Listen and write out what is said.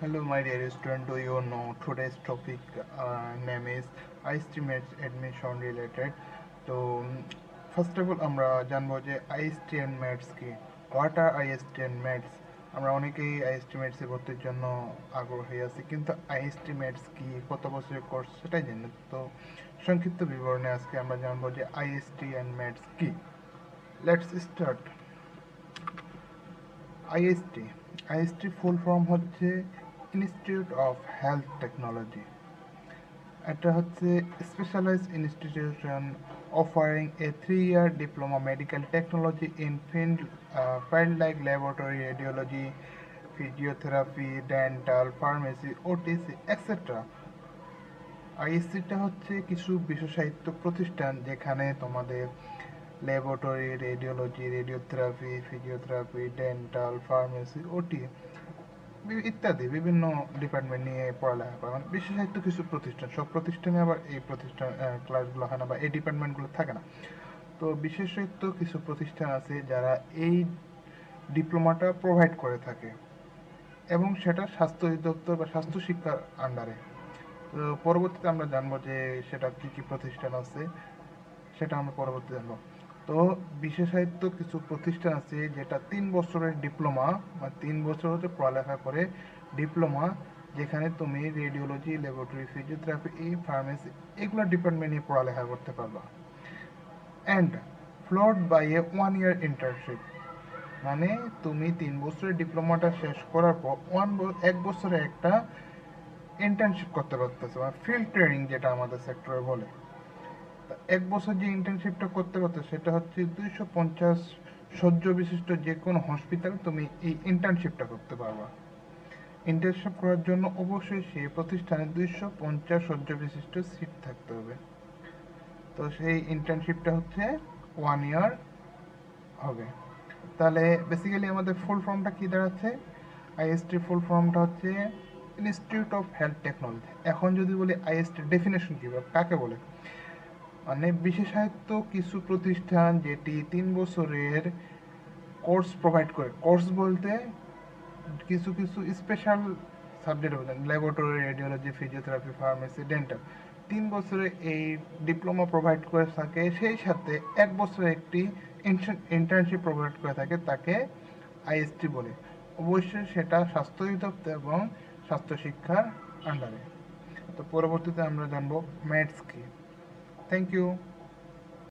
Hello, my dear student. Do you know today's topic uh, name is iStreammates admission related. তো first of all আমরা জানব যে আইএসটিএন ম্যাটস কি? হোয়াট আর আইএসটিএন ম্যাটস আমরা অনেকেই আইএসটি আইএসটিমেটসে ভর্তির জন্য আগ্রহী আছি কিন্তু আইএসটিমেটস কি কত বছরের কোর্স সেটাই জানি তো সংক্ষিপ্ত বিবরণে আজকে আমরা জানব যে আইএসটিএন ম্যাটস কি। Let's start IST IST full form হচ্ছে ইনস্টিটিউট অফ হেলথ টেকনোলজি এটা হচ্ছে specialize institution offering a three year diploma medical technology in field field like laboratory radiology physiotherapy dental pharmacy OTC etcetera আইএসসিটা হচ্ছে কিছু বিশেষায়িত প্রতিষ্ঠান যেখানে তোমাদের laboratory radiology radiotherapy physiotherapy dental pharmacy OT ইত্যাদি বিভিন্ন ডিপার্টমেন্ট নিয়ে পড়ালেখা করে। মানে বিশেষায়িত কিছু প্রতিষ্ঠান, সব প্রতিষ্ঠানে আবার এই প্রতিষ্ঠান ক্লাসগুলো হয় না বা এই ডিপার্টমেন্টগুলো থাকে না। তো বিশেষায়িত কিছু প্রতিষ্ঠান আছে যারা এই ডিপ্লোমাটা প্রোভাইড করে থাকে এবং সেটা স্বাস্থ্য অধিদপ্তর বা স্বাস্থ্য শিক্ষার আন্ডারে তো পরবর্তীতে আমরা জানব যে সেটা কি কি প্রতিষ্ঠান আছে, সেটা আমরা পরবর্তীতে জানব। তো বিশেষায়িত কিছু প্রতিষ্ঠান আছে যেটা তিন বছরের ডিপ্লোমা বা তিন বছর হচ্ছে পড়ালেখা করে ডিপ্লোমা, যেখানে তুমি রেডিওলজি ল্যাবরেটরি ফিজিওথেরাপি ফার্মেসি এগুলো ডিপার্টমেন্ট নিয়ে পড়ালেখা করতে পারবা। And followed by a one year internship মানে তুমি তিন বছরের ডিপ্লোমাটা শেষ করার পর ওয়ান এক বছরে একটা ইন্টার্নশিপ করতে পারতেছো মানে ফিল্ড ট্রেনিং যেটা আমাদের সেক্টরে বলে। এক বছর যে ইন্টার্নশিপটা করতে পারতো সেটা হচ্ছে দুইশো পঞ্চাশ সহ্য বিশিষ্ট যে কোনো হসপিটালে তুমি এই ইন্টার্নশিপটা করতে পারবা। ইন্টার্নশিপ করার জন্য অবশ্যই সেই প্রতিষ্ঠানে দুইশো পঞ্চাশ সহ্য বিশিষ্ট সিট থাকতে হবে। তো সেই ইন্টার্নশিপটা হচ্ছে ওয়ান ইয়ার হবে। তাহলে বেসিক্যালি আমাদের ফুল ফর্মটা কি দাঁড়াচ্ছে? আইএসটি ফুল ফর্মটা হচ্ছে ইনস্টিটিউট অফ হেলথ টেকনোলজি এখন যদি বলি আইএসটি ডেফিনেশন কি কাকে বলে? মানে বিশেষায়িত কিছু প্রতিষ্ঠান যেটি তিন বছরের কোর্স প্রোভাইড করে। কোর্স বলতে কিছু কিছু স্পেশাল সাবজেক্ট বলতেন laboratory radiology physiotherapy pharmacy dental তিন বছরে এই ডিপ্লোমা প্রোভাইড করে থাকে, সেই সাথে এক বছরে একটি ইন্টার্নশিপ প্রোভাইড করে থাকে, তাকে আইএসটি বলে। অবশ্যই সেটা স্বাস্থ্য অধিদপ্তর এবং স্বাস্থ্য শিক্ষার আন্ডারে তো পরবর্তীতে আমরা জানব ম্যাথস কি। Thank you.